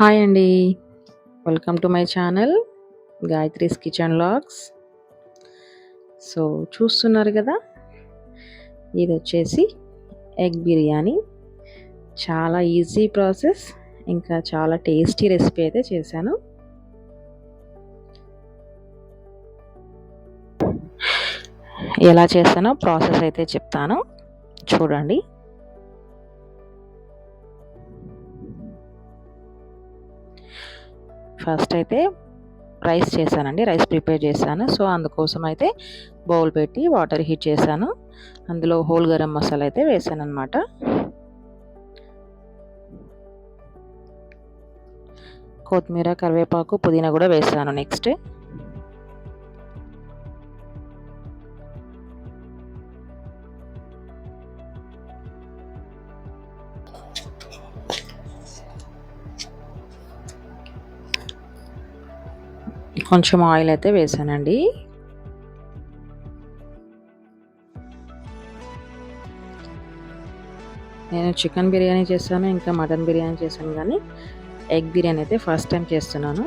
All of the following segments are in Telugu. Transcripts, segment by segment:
హాయ్ అండి. Welcome to my channel Gayathri's kitchen vlogs so చూస్తున్నారు కదా? ఇది వచ్చేసి ఎగ్ బిర్యానీ. చాలా ఈజీ ప్రాసెస్ ఇంకా చాలా టేస్టీ రెసిపీ అయితే చేశాను. ఎలా చేస్తానో ప్రాసెస్ అయితే చెప్తాను. చూడండి. ఫస్ట్ అయితే రైస్ చేశానండి రైస్ ప్రిపేర్ చేశాను. సో అందుకోసం అయితే బౌల్ పెట్టి వాటర్ హీట్ చేశాను. అందులో హోల్ గరం మసాలా అయితే వేసాను అనమాట కొత్తిమీర కరివేపాకు పుదీనా కూడా వేసాను. నెక్స్ట్ కొంచెం ఆయిల్ అయితే వేసానండి. నేను చికెన్ బిర్యానీ చేశాను ఇంకా మటన్ బిర్యానీ చేశాను కానీ ఎగ్ బిర్యానీ అయితే ఫస్ట్ టైం చేస్తున్నాను.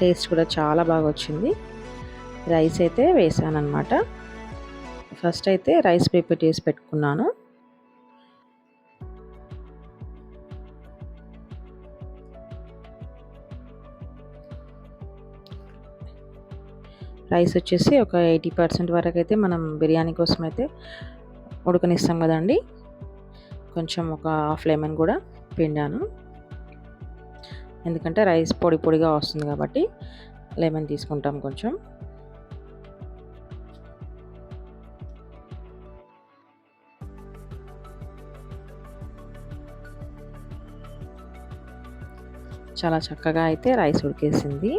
టేస్ట్ కూడా చాలా బాగా వచ్చింది. రైస్ అయితే వేసాను అనమాట ఫస్ట్ అయితే రైస్ ప్రిపేర్ చేసి పెట్టుకున్నాను. రైస్ వచ్చేసి ఒక ఎయిటీ పర్సెంట్ వరకు అయితే మనం బిర్యానీ కోసం అయితే ఉడకనిస్తాం కదండి. కొంచెం ఒక హాఫ్ లెమన్ కూడా పిండాను. ఎందుకంటే రైస్ పొడి పొడిగా వస్తుంది కాబట్టి లెమన్ తీసుకుంటాం కొంచెం. చాలా చక్కగా అయితే రైస్ ఉడికేసింది.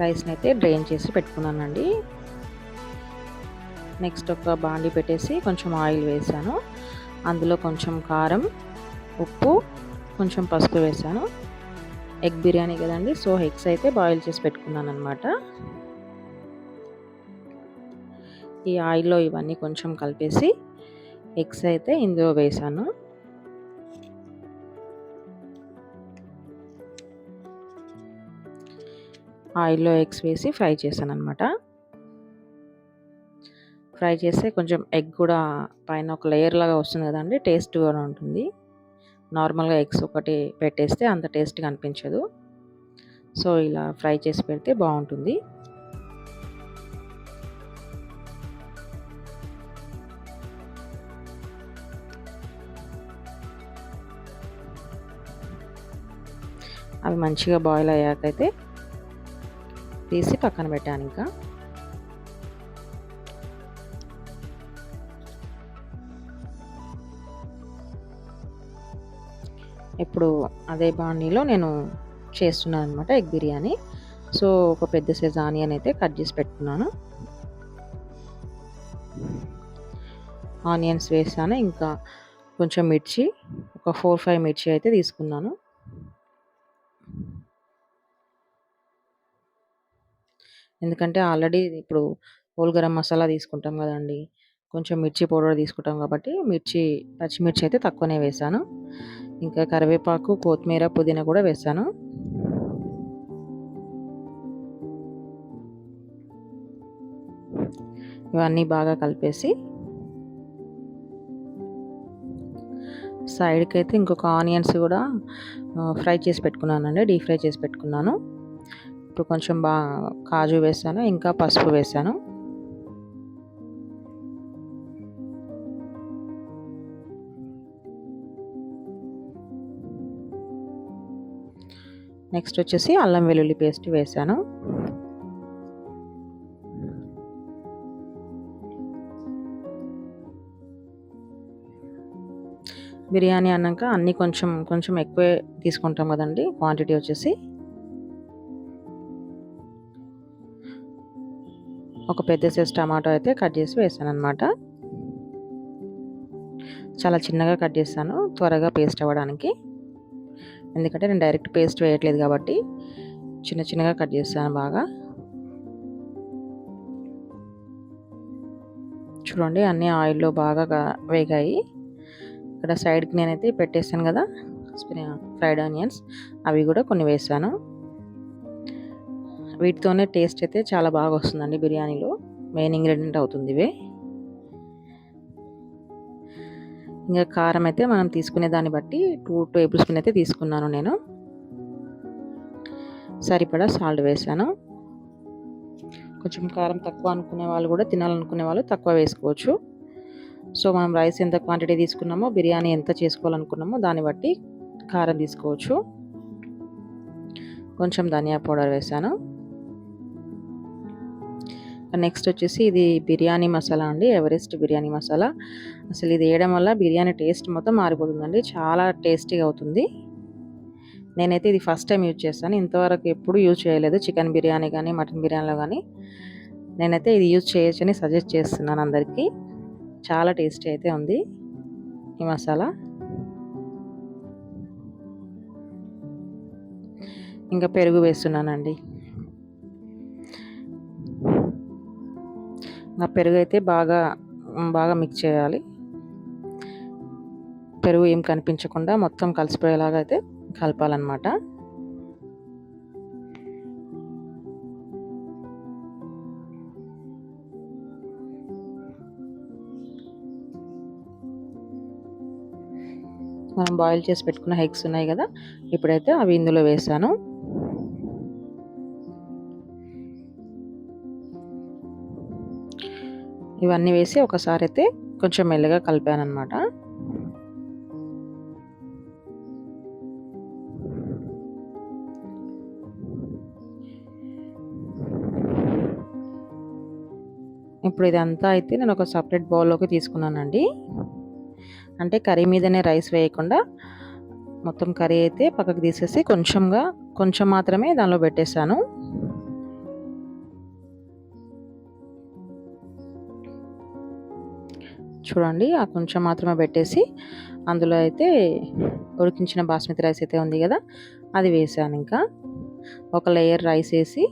రైస్ని అయితే డ్రైన్ చేసి పెట్టుకున్నానండి. నెక్స్ట్ ఒక బాండి పెట్టేసి కొంచెం ఆయిల్ వేసాను. అందులో కొంచెం కారం ఉప్పు కొంచెం పసుపు వేసాను. ఎగ్ బిర్యానీ కదండి సో ఎగ్స్ అయితే బాయిల్ చేసి పెట్టుకున్నాను అనమాట ఈ ఆయిల్లో ఇవన్నీ కొంచెం కలిపేసి ఎగ్స్ అయితే ఇందులో వేసాను. ఆయిల్లో ఎగ్స్ వేసి ఫ్రై చేశాను అనమాట ఫ్రై చేస్తే కొంచెం ఎగ్ కూడా పైన ఒక లేయర్ లాగా వస్తుంది కదండి టేస్ట్ కూడా ఉంటుంది. నార్మల్గా ఎగ్స్ ఒకటి పెట్టేస్తే అంత టేస్ట్గా అనిపించదు. సో ఇలా ఫ్రై చేసి పెడితే బాగుంటుంది. అవి మంచిగా బాయిల్ అయ్యాకైతే తీసి పక్కన పెట్టాను ఇంకా. ఇప్పుడు అదే బాణీలో నేను చేస్తున్నాను అనమాట ఎగ్ బిర్యానీ. సో ఒక పెద్ద సైజ్ ఆనియన్ అయితే కట్ చేసి పెట్టుకున్నాను. ఆనియన్స్ వేసాను ఇంకా కొంచెం మిర్చి ఒక ఫోర్ ఫైవ్ మిర్చి అయితే తీసుకున్నాను. ఎందుకంటే ఆల్రెడీ ఇప్పుడు హోల్ గరం మసాలా తీసుకుంటాం కదండి కొంచెం మిర్చి పౌడర్ తీసుకుంటాం కాబట్టి మిర్చి పచ్చిమిర్చి అయితే తక్కువనే వేసాను. ఇంకా కరివేపాకు కొత్తిమీర పుదీనా కూడా వేసాను. ఇవన్నీ బాగా కలిపేసి సైడ్కి అయితే ఇంకొక ఆనియన్స్ కూడా ఫ్రై చేసి పెట్టుకున్నానండి డీప్ ఫ్రై చేసి పెట్టుకున్నాను. ఇప్పుడు కొంచెం బాగా కాజు వేసాను ఇంకా పసుపు వేసాను. నెక్స్ట్ వచ్చేసి అల్లం వెల్లుల్లి పేస్ట్ వేసాను. బిర్యానీ అన్నాక అన్నీ కొంచెం కొంచెం ఎక్కువే తీసుకుంటాం కదండి క్వాంటిటీ వచ్చేసి. ఒక పెద్ద సైజ్ టమాటో అయితే కట్ చేసి వేసాను అనమాట చాలా చిన్నగా కట్ చేస్తాను త్వరగా పేస్ట్ అవ్వడానికి. ఎందుకంటే నేను డైరెక్ట్ పేస్ట్ వేయట్లేదు కాబట్టి చిన్న చిన్నగా కట్ చేస్తాను బాగా. చూడండి అన్నీ ఆయిల్లో బాగా వేగాయి. ఇక్కడ సైడ్కి నేనైతే పెట్టేసాను కదా ఫ్రైడ్ ఆనియన్స్ అవి కూడా కొన్ని వేసాను. వీటితోనే టేస్ట్ అయితే చాలా బాగా వస్తుందండి బిర్యానీలో. మెయిన్ ఇంగ్రీడియంట్ అవుతుంది ఇవే. ఇంకా కారం అయితే మనం తీసుకునే దాన్ని బట్టి టూ టేబుల్ స్పూన్ అయితే తీసుకున్నాను నేను. సరిపడా సాల్ట్ వేసాను. కొంచెం కారం తక్కువ అనుకునే వాళ్ళు కూడా తినాలనుకునే వాళ్ళు తక్కువ వేసుకోవచ్చు. సో మనం రైస్ ఎంత క్వాంటిటీ తీసుకున్నామో బిర్యానీ ఎంత చేసుకోవాలనుకున్నామో దాన్ని బట్టి కారం తీసుకోవచ్చు. కొంచెం ధనియా పౌడర్ వేసాను. నెక్స్ట్ వచ్చేసి ఇది బిర్యానీ మసాలా అండి ఎవరెస్ట్ బిర్యానీ మసాలా. అసలు ఇది వేయడం వల్ల బిర్యానీ టేస్ట్ మొత్తం మారిపోతుందండి చాలా టేస్టీగా అవుతుంది. నేనైతే ఇది ఫస్ట్ టైం యూజ్ చేస్తాను ఇంతవరకు ఎప్పుడు యూజ్ చేయలేదు చికెన్ బిర్యానీ కానీ మటన్ బిర్యానీలో కానీ. నేనైతే ఇది యూజ్ చేయొచ్చని సజెస్ట్ చేస్తున్నాను అందరికీ. చాలా టేస్టీ అయితే ఉంది ఈ మసాలా. ఇంకా పెరుగు వేస్తున్నానండి. ఆ పెరుగు అయితే బాగా బాగా మిక్స్ చేయాలి. పెరుగు ఏం కనిపించకుండా మొత్తం కలిసిపోయేలాగా అయితే కలపాలన్నమాట. మనం బాయిల్ చేసి పెట్టుకున్న హెగ్స్ ఉన్నాయి కదా ఇప్పుడైతే అవి ఇందులో వేసాను. ఇవన్నీ వేసి ఒకసారి అయితే కొంచెం మెల్లగా కలిపాను అనమాట ఇప్పుడు ఇదంతా అయితే నేను ఒక సపరేట్ బౌల్లోకి తీసుకున్నానండి. అంటే కర్రీ మీదనే రైస్ వేయకుండా మొత్తం కర్రీ అయితే పక్కకు తీసేసి కొంచెంగా కొంచెం మాత్రమే దానిలో పెట్టేశాను. చూడండి. ఆ కొంచెం మాత్రమే పెట్టేసి అందులో అయితే ఉడికించిన బాస్మతి రైస్ అయితే ఉంది కదా అది వేసాను ఇంకా. ఒక లేయర్ రైస్ వేసి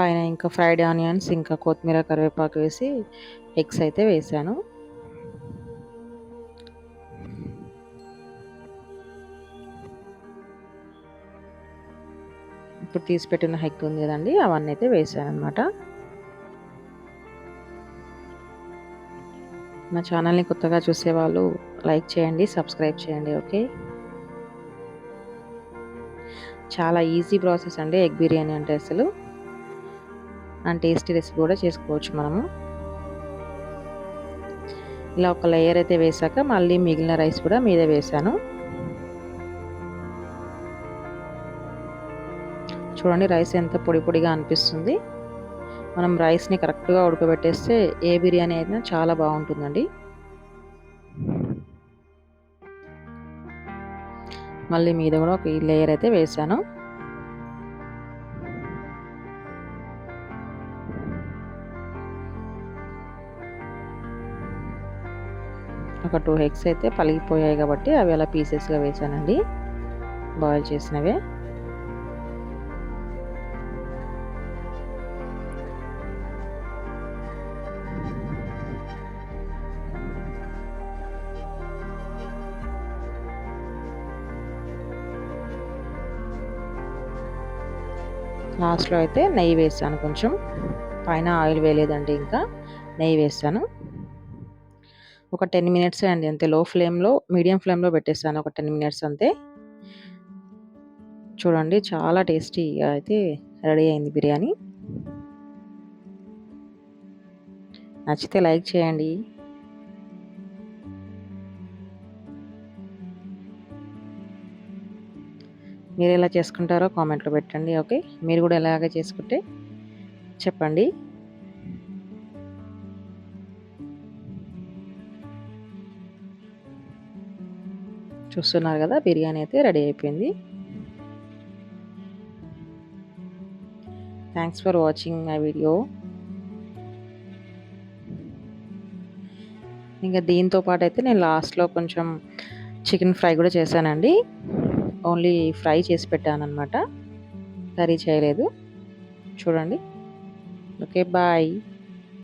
పైన ఇంకా ఫ్రైడ్ ఆనియన్స్ ఇంకా కొత్తిమీర కరివేపాకు వేసి ఎగ్స్ అయితే వేసాను. ఇప్పుడు తీసి పెట్టిన హెగ్ ఉంది కదండి అవన్నీ అయితే వేసాను అనమాట నా ఛానల్ని కొత్తగా చూసేవాళ్ళు లైక్ చేయండి సబ్స్క్రైబ్ చేయండి ఓకే? చాలా ఈజీ ప్రాసెస్ అండి ఎగ్ బిర్యానీ అంటే అసలు. అండ్ టేస్టీ రెసిపీ కూడా చేసుకోవచ్చు మనము. ఇలా ఒక లేయర్ అయితే వేసాక మళ్ళీ మిగిలిన రైస్ కూడా మీద వేసాను. చూడండి రైస్ ఎంత పొడి పొడిగా అనిపిస్తుంది. మనం రైస్ని కరెక్ట్గా ఉడకబెట్టేస్తే ఏ బిర్యానీ అయినా చాలా బాగుంటుందండి. మళ్ళీ మీద కూడా ఒక లేయర్ అయితే వేసాను. ఒక టూ ఎగ్స్ అయితే పలిగిపోయాయి కాబట్టి అవి అలా పీసెస్గా వేసానండి. బాయిల్ చేసినవే. లాస్ట్లో అయితే నెయ్యి వేసాను కొంచెం. పైన ఆయిల్ వేయలేదండి ఇంకా. నెయ్యి వేసాను. ఒక టెన్ మినిట్స్ అండి అంతే. లో ఫ్లేమ్లో మీడియం ఫ్లేమ్లో పెట్టేస్తాను ఒక టెన్ మినిట్స్ అంతే. చూడండి చాలా టేస్టీగా అయితే రెడీ అయింది బిర్యానీ. నచ్చితే లైక్ చేయండి. మీరు ఎలా చేసుకుంటారో కామెంట్లో పెట్టండి ఓకే? మీరు కూడా ఎలాగ చేసుకుంటే చెప్పండి. చూస్తున్నారు కదా బిర్యానీ అయితే రెడీ అయిపోయింది. Thanks for watching my video ఇంకా దీంతో పాటు అయితే నేను లాస్ట్లో కొంచెం చికెన్ ఫ్రై కూడా చేశానండి. ఓన్లీ ఫ్రై చేసి పెట్టాను అనమాట కర్రీ చేయలేదు. చూడండి. Okay bye